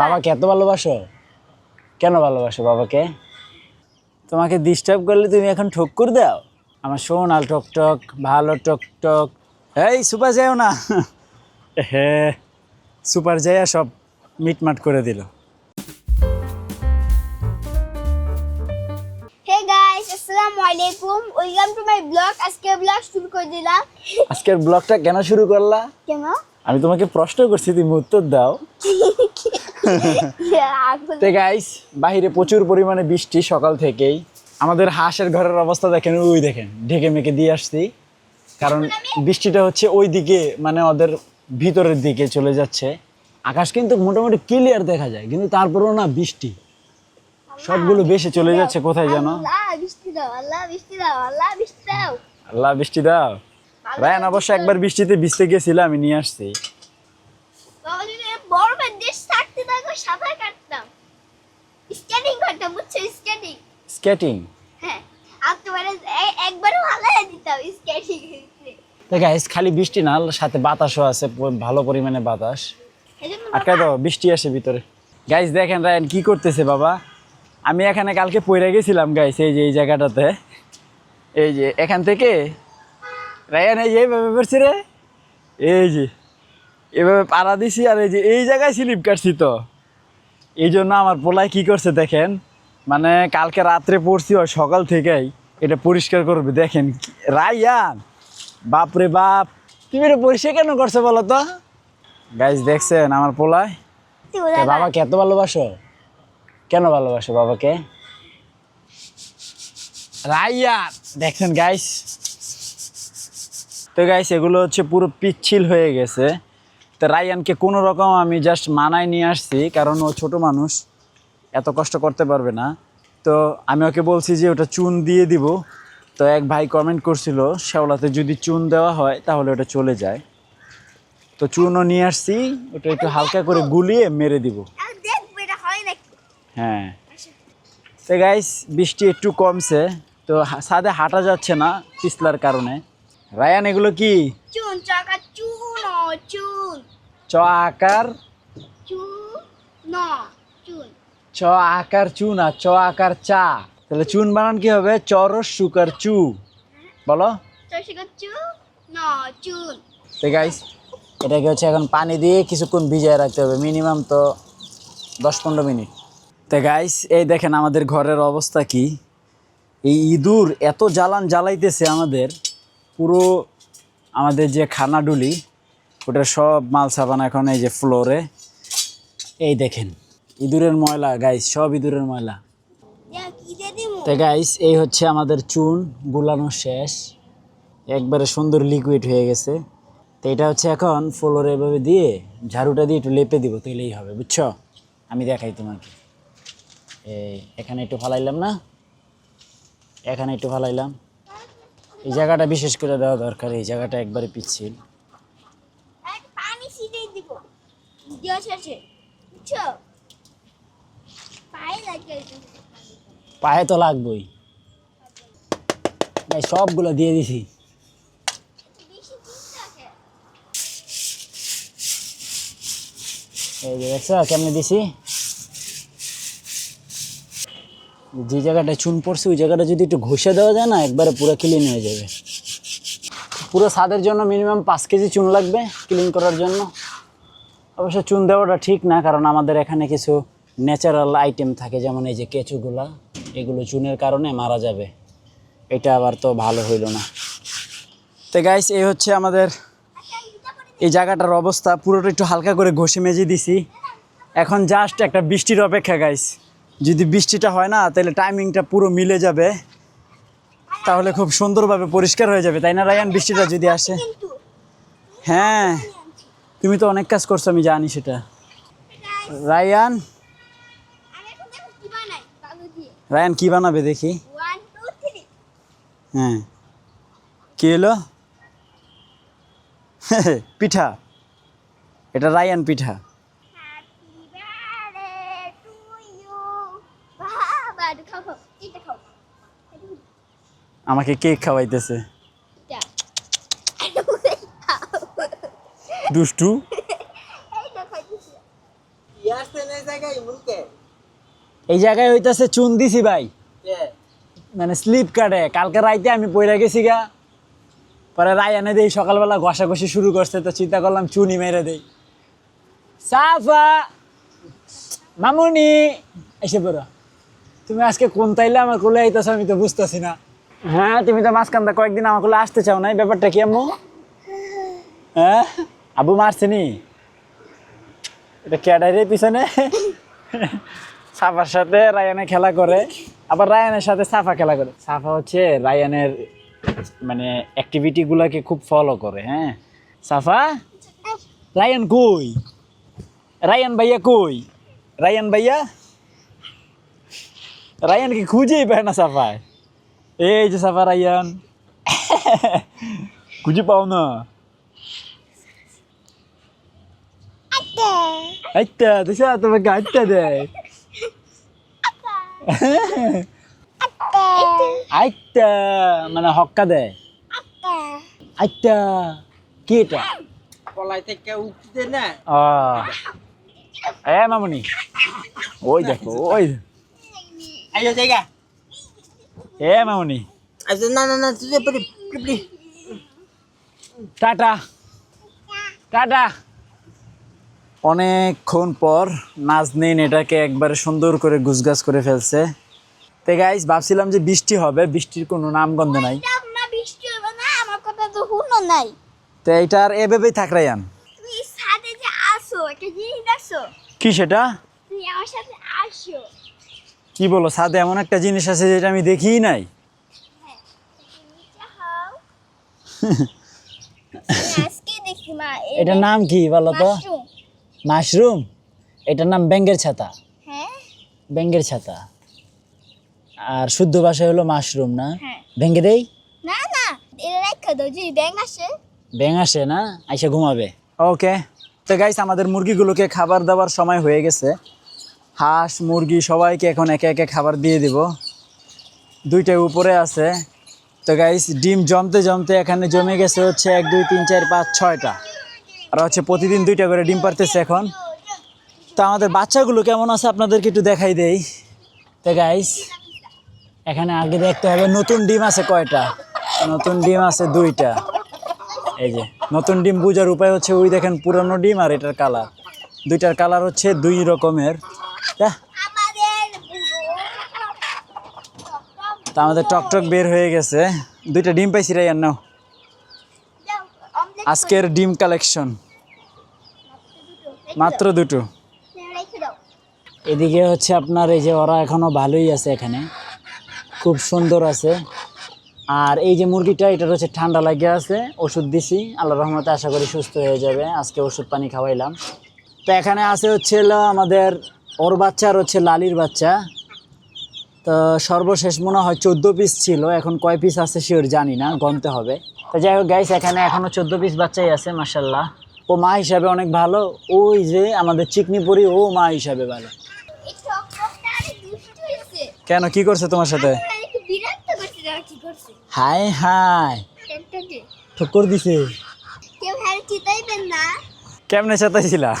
বাবাকে এত ভালোবাসো? কেন ভালোবাসো বাবাকে? তোমাকে ডিস্টার্ব করলে তুমি এখন ঠক করে দাও। আমার সোনাল টক টক ভালো টক টক এই সুপার যাও না। হে সুপার যাইয়া সব মিটমাট করে দিল। হে গাইস আসসালামু আলাইকুম। ওয়েলকাম টু মাই ব্লগ আজকে ব্লগ শুরু করে দিলাম। আজকের ব্লগটা কেন শুরু করলা? কেন? আমি তোমাকে প্রশ্ন করছি তুমি উত্তর দাও। তো গাইস বাহিরে প্রচুর পরিমাণে বৃষ্টি সকাল থেকেই। আমাদের হাঁসের ঘরের অবস্থা দেখেন ওই দেখেন ঢেকে মেকে দিয়ে আসছি। কারণ বৃষ্টিটা হচ্ছে ওই দিকে মানে ওদের ভিতরের দিকে চলে যাচ্ছে। আকাশ কিন্তু মোটামুটি ক্লিয়ার দেখা যায় কিন্তু তারপরেও না বৃষ্টি। সবগুলো বেশি চলে যাচ্ছে কোথায় দাও আল্লাহ বৃষ্টি দাও আল্লাহ বৃষ্টি দাও। আল্লাহ বৃষ্টি দাও। রায়ান অবশ্য একবার বৃষ্টিতে ভিজতে গেছিল আমি নিয়ে আসছি। স্কেটিং হ্যাঁ খালি বৃষ্টি না সাথে বাতাসও আছে ভালো পরিমাণে বাতাস। দাও বৃষ্টি আসে ভিতরে। দেখেন রায়ন কি করতেছে বাবা। আমি এখানে কালকে পড়ে গেছিলাম গাইস এই যে এই জায়গাটাতে। এই যে এখান থেকে রায়ান এই এইভাবে পড়ছি রে এই যে এভাবে পাড়া দিছি আর এই যে এই জায়গায় স্লিপ কাটছি তো। এই জন্য আমার পোলায় কি করছে দেখেন মানে কালকে রাত্রে পড়ছি ও সকাল থেকেই এটা পরিষ্কার করবে। দেখেন রায়ান বাপরে বাপ তুমি এটা পরিষ্কার কেন করছ বলো তো? গাইস দেখছেন আমার পোলায়? বাবাকে এত ভালোবাসো? কেন ভালোবাসো বাবাকে? রাইয়ার দেখছেন গাইস তো গাইস এগুলো হচ্ছে পুরো পিচ্ছিল হয়ে গেছে। তো রায়ানকে কোনো রকম আমি জাস্ট মানায় নিয়ে আসছি কারণ ও ছোট মানুষ এত কষ্ট করতে পারবে না। তো আমি ওকে বলছি যে ওটা চুন দিয়ে দিব। তো এক ভাই কমেন্ট করছিল শেওলাতে যদি চুন দেওয়া হয় তাহলে ওটা চলে যায়। তো চুনও নিয়ে আসছি ওটা একটু হালকা করে গুলিয়ে মেরে দিব। হয় তো গাইস বৃষ্টি একটু কমছে তো ছাদে হাঁটা যাচ্ছে না পিছলার কারণে। রায়ান এগুলো কি? চুন চাকা চুন চুন। চ আকার? চুন ন চুন। চ আকার চু না চ আকার চা। তাহলে চুন বানান কি হবে? চরস সুকার চু। বলো। চু তো গাইস এটাকে হচ্ছে এখন পানি দিয়ে কিছুক্ষণ ভিজিয়ে রাখতে হবে মিনিমাম তো দশ পনেরো মিনিট। তো গাইস এই দেখেন আমাদের ঘরের অবস্থা কি। এই ইঁদুর এত জ্বালান জ্বালাইতেছে আমাদের। পুরো আমাদের যে খানাডুলি ওটা সব মাল সাবান এখন এই যে ফ্লোরে। এই দেখেন ইঁদুরের ময়লা গাইস সব ইঁদুরের ময়লা। তো গাইস এই হচ্ছে আমাদের চুন গুলানো শেষ। একবারে সুন্দর লিকুইড হয়ে গেছে। তো এটা হচ্ছে এখন ফ্লোরে এভাবে দিয়ে ঝাড়ুটা দিয়ে একটু লেপে দিব তাইলেই হবে বুঝছ? আমি দেখাই তোমাকে। এই এখানে একটু ফালাইলাম না? এখানে একটু ফালাইলাম। এই জায়গাটা বিশেষ করে দেওয়া দরকার এই জায়গাটা একবারে পিচ্ছিল। পানি ছিটিয়ে দিব। ভিডিও শেষে। বুঝছ? পায়ে তো লাগবেই। ভাই সবগুলো দিয়ে দিছি। এই যে দেখছ কেমনে দিছি? যে জায়গাটা চুন পড়ছে, ওই জায়গাটা যদি একটু ঘষে দেওয়া যায় না, একবারে পুরো ক্লিন হয়ে যাবে। পুরো ছাদের জন্য মিনিমাম পাঁচ কেজি চুন লাগবে ক্লিন করার জন্য। অবশ্য চুন দেওয়াটা ঠিক না, কারণ আমাদের এখানে কিছু ন্যাচারাল আইটেম থাকে, যেমন এই যে কেঁচুগুলা, এগুলো চুনের কারণে মারা যাবে। এটা আবার তো ভালো হইল না। তো গাইস এই হচ্ছে আমাদের এই জায়গাটার অবস্থা। পুরোটা একটু হালকা করে ঘষে মেজে দিছি। এখন জাস্ট একটা বৃষ্টির অপেক্ষা গাইস যদি বৃষ্টিটা হয় না, তাহলে টাইমিংটা পুরো মিলে যাবে। তাহলে খুব সুন্দরভাবে পরিষ্কার হয়ে যাবে, তাই না, রায়ান? বৃষ্টিটা যদি আসে। হ্যাঁ তুমি তো অনেক কাজ করছ, আমি জানি সেটা। রায়ান? রায়ান, কি বানাবে দেখি? হ্যাঁ। কি এলো পিঠা। এটা রায়ান পিঠা হ্যাপি বার্থডে টু ইউ বাবা খাও খাও এটা খাও আমাকে কেক খাওয়াইতেছে। দুষ্টু। এই জায়গায় মুলকে এই জায়গায় হইতাছে চুন দিছি ভাই মানে স্লিপ কাটে কালকে রাইতে আমি পইরা গেছি গা। পরে রায় এনে দেই সকালবেলা ঘষাঘষি শুরু করছে তো চিন্তা করলাম চুনি মেরে দেই। সাফা মামুনি এসে পড়ো। তুমি আজকে কোন তাইলে আমার কোলে আইতেছো আমি তো বুঝতেছি না। হ্যাঁ তুমি তো মাঝখানটা কয়েকদিন আমার কোলে আসতে চাও না, এই ব্যাপারটা কি আম্মু? হ্যাঁ? আবু মারছেনি এটা ক্যাডারের পিছনে? সাফার সাথে রায়ানে খেলা করে, আবার রায়ানের সাথে সাফা খেলা করে। সাফা হচ্ছে রায়ানের মানে অ্যাক্টিভিটি গুলাকে খুব ফলো করে হ্যাঁ? সাফা? রায়ান কই? রায়ান ভাইয়া কই? রায়ান ভাইয়া? রায়ান কি খুঁজেই পায় না সাফায়। এই যে সাফা রায়ান খুঁজে পাও না আইতা দিশা তোমাকে আইতা দেয় আইতা মানে হক্কা দেয় আইতা কি এটা কলাই থেকে উঠতে না এ মামুনি ওই দেখো ওই আইও জায়গা এ মামুনি। আচ্ছা না না না তুই পড়ি পড়ি টাটা। টাটা। অনেকক্ষণ পর নাজনীন এটাকে একবারে সুন্দর করে গুছগাছ করে ফেলছে। তো গাইস ভাবছিলাম যে বৃষ্টি হবে বৃষ্টির কোনো নামগন্ধ নাই। বৃষ্টি হবে না আমার কথা তো শুনো নাই। তো এইটার এভাবেই থাক রায়ান। তুমি সাথে যে আসো একটা জিনিস দেখছ? কি সেটা? তুমি আমার সাথে আসো। কি বলো সাদে এমন একটা জিনিস আছে যেটা আমি দেখিই নাই? হ্যাঁ এটার নাম কি বলো তো? মাশরুম। এটার নাম ব্যাঙ্গের ছাতা। হ্যাঁ। ব্যাঙ্গের ছাতা। আর শুদ্ধ ভাষায় হলো মাশরুম না? হ্যাঁ। ভেঙ্গে দেই? না না এটা ব্যাং আসে। ব্যাং আসে না? আইসা ঘুমাবে। ওকে। তো গাইস আমাদের মুরগিগুলোকে খাবার দাবার সময় হয়ে গেছে। হাঁস, মুরগি সবাইকে এখন একে একে খাবার দিয়ে দিব। দুইটা উপরে আছে। তো গাইস ডিম জমতে জমতে এখানে জমে গেছে হচ্ছে এক, দুই, তিন, চার, পাঁচ, ছয়টা। আর হচ্ছে প্রতিদিন দুইটা করে ডিম পারতেছে এখন। তো আমাদের বাচ্চাগুলো কেমন আছে আপনাদেরকে একটু দেখাই দেই। তো গাইস এখানে আগে দেখতে হবে নতুন ডিম আছে কয়টা? নতুন ডিম আছে দুইটা। এই যে, নতুন ডিম বুঝার উপায় হচ্ছে ওই দেখেন পুরানো ডিম আর এটার কালার দুইটার কালার হচ্ছে দুই রকমের। তা? আমাদের টকটক বের হয়ে গেছে। দুইটা ডিম পাইছি রে নাও আজকের ডিম কালেকশন। মাত্র দুটো। এদিকে হচ্ছে আপনার এই যে ওরা এখনও ভালোই আছে এখানে। খুব সুন্দর আছে। আর এই যে মুরগিটা, এটার হচ্ছে ঠান্ডা লাগে আছে। ওষুধ দিছি। আল্লাহ রহমতে আশা করি সুস্থ হয়ে যাবে। আজকে ওষুধ পানি খাওয়াইলাম। তো এখানে আছে হচ্ছে আমাদের ওর বাচ্চা আর হচ্ছে লালির বাচ্চা। তো সর্বশেষ মনে হয় চোদ্দ পিস ছিল এখন কয় পিস আছে শিওর জানি না গমতে হবে। তো যাই হোক গাইস এখানে এখনও চোদ্দ পিস বাচ্চাই আছে মাসাল্লাহ ও মা হিসাবে অনেক ভালো ওই যে আমাদের চিকনি পরি ও মা হিসাবে ভালো। কেন কি করছে তোমার সাথে? High high. ঠক্কর দিছে। কেমনে চেতাইছিলা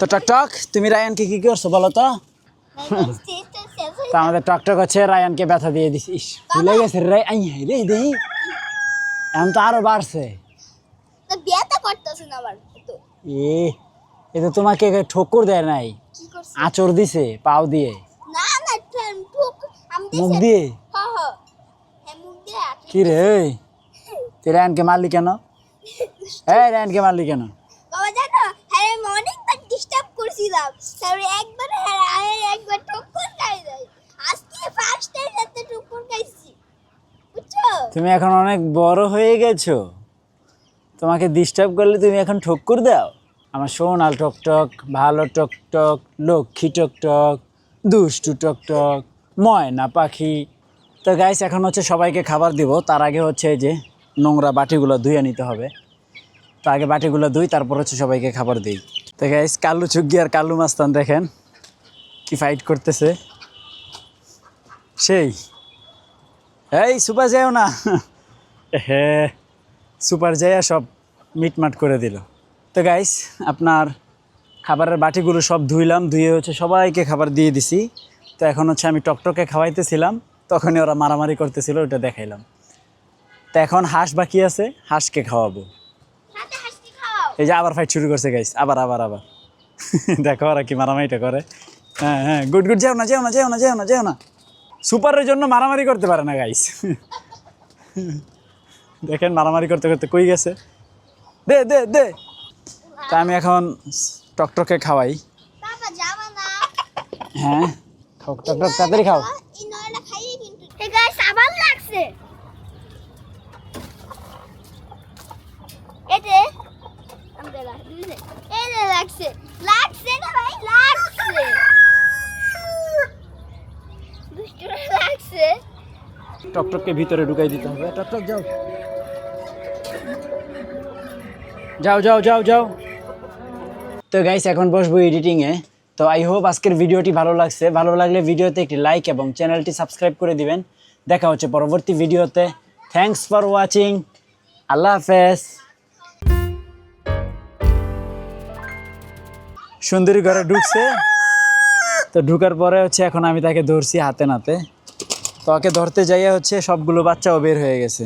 তো টকটক তুমি রায়ানকে কি করছ বলো তো? হয়ে তো আমাদের টকটক হচ্ছে রায়ানকে ব্যথা দিয়ে দিস ইস ভুলে গেছে রে আই রে দেহি এখন তো আরও বাড়ছে। এ এ তো তোমাকে ঠোকর দেয় নাই। করছে? দিছে পাও দিয়ে। মুখ দিয়ে? হ্যাঁ কি রে? তুই রায়ানকে মারলি কেন? এই রায়ানকে মারলি কেন বাবা জানো হ্যাঁ আমি অনেকবার ডিস্টার্ব করছিলাম। একবার একবার খাই নাই। আজকে খাইছি। বুঝছ? তুমি এখন অনেক বড় হয়ে গেছো। তোমাকে ডিস্টার্ব করলে তুমি এখন ঠক্কর দাও। আমার সোনাল টকটক, ভালো টকটক, লক্ষ্মী টকটক, দুষ্টু টকটক, ময়না পাখি। তো গাইস এখন হচ্ছে সবাইকে খাবার দিব। তার আগে হচ্ছে যে নোংরা বাটিগুলো ধুয়ে নিতে হবে। তো আগে বাটিগুলো ধুই, তারপর হচ্ছে সবাইকে খাবার দিই। তো গাইস কালু চুগ্গি আর কালু মাস্তান দেখেন কি ফাইট করতেছে। সেই। এই সুপার যেও না। হ্যাঁ সুপার জাইয়া সব মিটমাট করে দিল। তো গাইস আপনার খাবারের বাটিগুলো সব ধুইলাম ধুয়ে হচ্ছে সবাইকে খাবার দিয়ে দিছি। তো এখন হচ্ছে আমি টকটকে খাওয়াইতেছিলাম তখনই ওরা মারামারি করতেছিল ওটা দেখাইলাম। তো এখন হাঁস বাকি আছে হাঁসকে খাওয়াবো। এই যে আবার ফাইট শুরু করছে গাইস আবার আবার আবার। দেখো ওরা কি মারামারিটা করে। হ্যাঁ হ্যাঁ গুড গুড যাও না যাও না যাও না যাও না যাও না। সুপারের জন্য মারামারি করতে পারে না গাইস দেখেন মারামারি করতে করতে কই গেছে। দে দে দে। তা আমি এখন টকটকে খাওয়াই। হ্যাঁ তাড়াতাড়ি খাও। আবার লাগছে। এতে এই যে লাগছে লাগছে না ভাই লাগছে দুষ্টুরা লাগছে টকটককে ভিতরে ঢুকাই দিতে হবে। টকটক যাও। যাও যাও যাও যাও। তো গাইস এখন বসবো এডিটিংয়ে তো আই হোপ আজকের ভিডিওটি ভালো লাগছে। ভালো লাগলে ভিডিওতে একটি লাইক এবং চ্যানেলটি সাবস্ক্রাইব করে দিবেন। দেখা হচ্ছে পরবর্তী ভিডিওতে। থ্যাঙ্কস ফর ওয়াচিং আল্লাহ হাফেজ। সুন্দরী ঘরে ঢুকছে। তো ঢুকার পরে হচ্ছে এখন আমি তাকে ধরছি হাতে নাতে। তো ওকে ধরতে যাইয়া হচ্ছে সবগুলো বাচ্চাও বের হয়ে গেছে।